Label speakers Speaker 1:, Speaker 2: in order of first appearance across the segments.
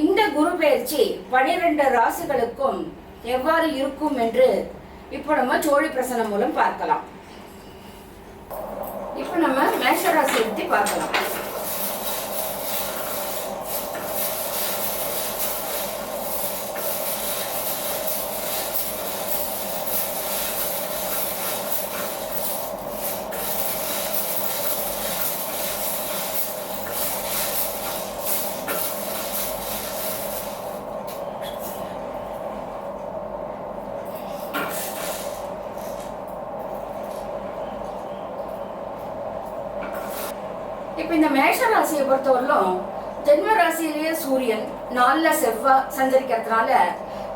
Speaker 1: இந்த குரு பயிற்சி பனிரெண்டு ராசிகளுக்கும் எவ்வாறு இருக்கும் என்று இப்போ நம்ம சோழி பிரசனம் மூலம் பார்க்கலாம். இப்போ நம்ம மேஷ ராசியை பற்றி பார்க்கலாம். இப்போ இந்த மேஷ ராசியை பொறுத்தவரையிலும் ஜென்ம ராசியிலேயே சூரியன் நாளில் செவ்வாய் சஞ்சரிக்கிறதுனால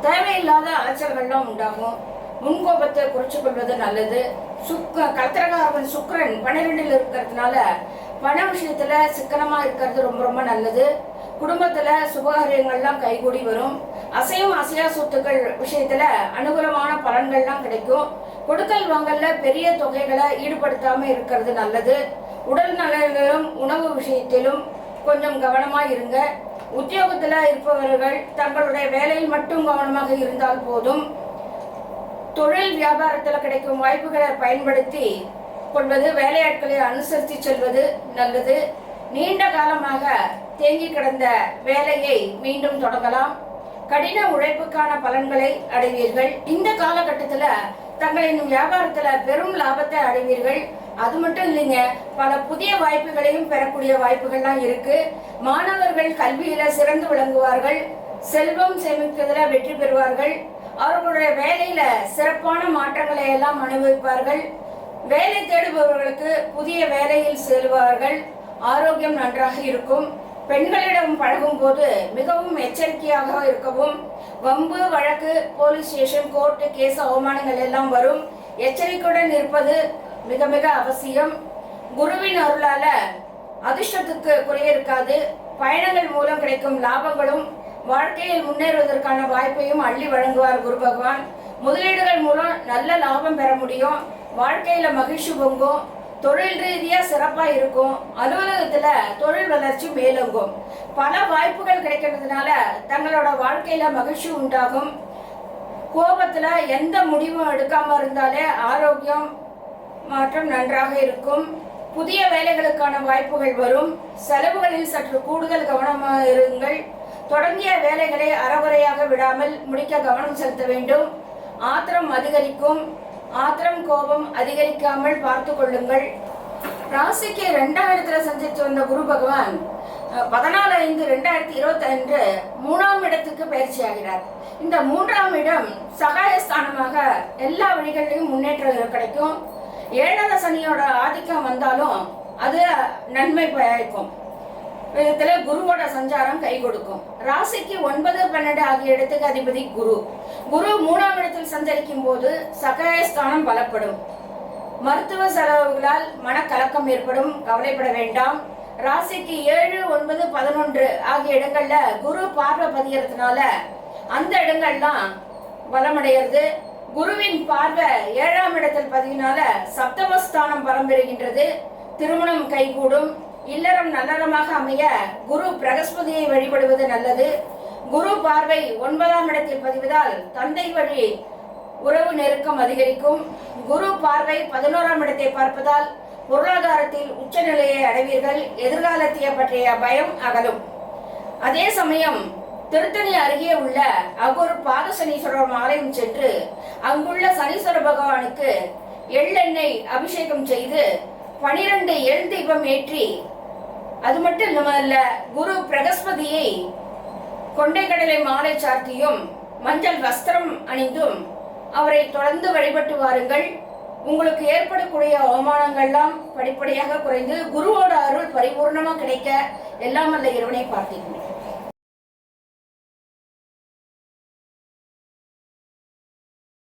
Speaker 1: தேவையில்லாத அலைச்சல்கள்லாம் உண்டாகும். முன்கோபத்தை குறைச்சு கொள்வது நல்லது. சுக்க கத்திரகாரன் சுக்கரன் பன்னிரெண்டில் இருக்கிறதுனால பண விஷயத்துல சிக்கனமா இருக்கிறது ரொம்ப ரொம்ப நல்லது. குடும்பத்துல சுபகாரியங்கள்லாம் கைகூடி வரும். அசையும் அசையா சொத்துக்கள் விஷயத்துல அனுகூலமான பலன்கள்லாம் கிடைக்கும். கொடுக்கல் வாங்கல்ல பெரிய தொகைகளை ஈடுபடுத்தாம இருக்கிறது நல்லது. உடல் நலனிலும் உணவு விஷயத்திலும் கொஞ்சம் கவனமாக இருங்க. உத்தியோகத்தில் இருப்பவர்கள் தங்களுடைய வேலையில் மட்டும் கவனமாக இருந்தால் போதும். தொழில் வியாபாரத்தில் கிடைக்கும் வாய்ப்புகளை பயன்படுத்தி கொள்வது வேலையாட்களை அனுசரித்து செல்வது நல்லது. நீண்ட காலமாக தேங்கி கிடந்த வேலையை மீண்டும் தொடங்கலாம். கடின உழைப்புக்கான பலன்களை அடைவீர்கள். இந்த காலகட்டத்தில் தங்களின் வியாபாரத்தில் பெரும் லாபத்தை அடைவீர்கள். அது மட்டும் இல்லைங்க பல புதிய வாய்ப்புகளையும் பெறக்கூடிய வாய்ப்புகள்லாம் இருக்கு. மாணவர்கள் கல்வியில சிறந்து விளங்குவார்கள் செல்வம் சேமிப்பதில் வெற்றி பெறுவார்கள். அவர்களுடைய வேலையில சிறப்பான மாற்றங்களை எல்லாம் அனுபவிப்பார்கள். வேலை தேடுபவர்களுக்கு புதிய வேலையில் செல்வார்கள் ஆரோக்கியம் நன்றாக இருக்கும். பெண்களிடம் பழகும் போது மிகவும் எச்சரிக்கையாக இருக்கவும் வம்பு வழக்கு போலீஸ் ஸ்டேஷன் கோர்ட்டு கேஸ் அவமானங்கள் எல்லாம் வரும். எச்சரிக்கையுடன் இருப்பது மிக மிக அவசியம். குருவின் அருளால அதிர்ஷ்டத்துக்கு குறைய இருக்காது. பயணங்கள் மூலம் கிடைக்கும் லாபங்களும் வாழ்க்கையில் முன்னேறுவதற்கான வாய்ப்பையும் அள்ளி வழங்குவார் குரு பகவான். முதலீடுகள் மூலம் நல்ல லாபம் பெற முடியும். வாழ்க்கையில மகிழ்ச்சி பொங்கும். தொழில் ரீதியா சிறப்பா இருக்கும். அலுவலகத்துல தொழில் வளர்ச்சி மேலோங்கும். பல வாய்ப்புகள் கிடைக்கிறதுனால தங்களோட வாழ்க்கையில மகிழ்ச்சி உண்டாகும். கோபத்துல எந்த முடிவும் எடுக்காம இருந்தாலே ஆரோக்கியம் மாற்றம் நன்றாக இருக்கும். புதிய வேலைகளுக்கான வாய்ப்புகள் வரும். செலவுகளில் சற்று கூடுதல் கவனமாக இருங்கள். தொடங்கிய வேலைகளை அறகுறையாக விடாமல் முடிக்க கவனம் செலுத்த வேண்டும். ஆத்திரம் அதிகரிக்கும். ஆத்திரம் கோபம் அதிகரிக்காமல் பார்த்து கொள்ளுங்கள். ராசிக்கு இரண்டாம் இடத்துல சந்தித்து வந்த குரு பகவான் பதினாலு ஐந்து ரெண்டாயிரத்தி இருபத்தி அன்று மூணாம் இடத்துக்கு பயிற்சி ஆகிறார். இந்த மூன்றாம் இடம் சகாயஸ்தானமாக எல்லா வழிகளிலும் முன்னேற்றம் கிடைக்கும். ஏழரை சனியோட ஆதிக்கம் வந்தாலும் அது நன்மை பயக்கும். விதத்துல குருவோட சஞ்சாரம் கை கொடுக்கும். ராசிக்கு ஒன்பது பன்னெண்டு ஆகிய இடத்துக்கு அதிபதி குரு. குரு மூணாம் இடத்தில் சஞ்சரிக்கும் போது சகாயஸ்தானம் பலப்படும். மருத்துவ செலவுகளால் மனக்கலக்கம் ஏற்படும். கவலைப்பட வேண்டாம். ராசிக்கு ஏழு ஒன்பது பதினொன்று ஆகிய இடங்கள்ல குரு பார்வை பதிகிறதுனால அந்த இடங்கள்லாம் பலமடைகிறது. குருவின் பார்வை ஏழாம் இடத்தில் பதிவினால சப்தமஸ்தானம் பரம்பெறுகின்றது. திருமணம் கைகூடும். இல்லறம் நல்லறமாக அமைய குரு பிரகஸ்பதியை வழிபடுவது நல்லது. குரு பார்வை ஒன்பதாம் இடத்தில் பதிவதால் தந்தை வழி உறவு நெருக்கம் அதிகரிக்கும். குரு பார்வை பதினோராம் இடத்தை பார்ப்பதால் பொருளாதாரத்தில் உச்சநிலையை அடைவீர்கள். எதிர்காலத்தை பற்றிய பயம் அகலும். அதே சமயம் திருத்தணி அருகே உள்ள அகூர் பாதசனீஸ்வரர் ஆலயம் சென்று அங்குள்ள சனீஸ்வர பகவானுக்கு எள்ளெண்ணெய் அபிஷேகம் செய்து பனிரெண்டு எள் தீபம் ஏற்றி அது மட்டும் இல்லாமல்ல குரு பிரகஸ்பதியை கொண்டைக்கடலை மாலை சார்த்தியும் மஞ்சள் வஸ்திரம் அணிந்தும் அவரை தொடர்ந்து வழிபட்டு வாருங்கள். உங்களுக்கு ஏற்படக்கூடிய அவமானங்கள்லாம் படிப்படியாக குறைந்து குருவோட அருள் பரிபூர்ணமாக கிடைக்க எல்லாம் அல்ல இறைவனை பார்த்தீர்கள்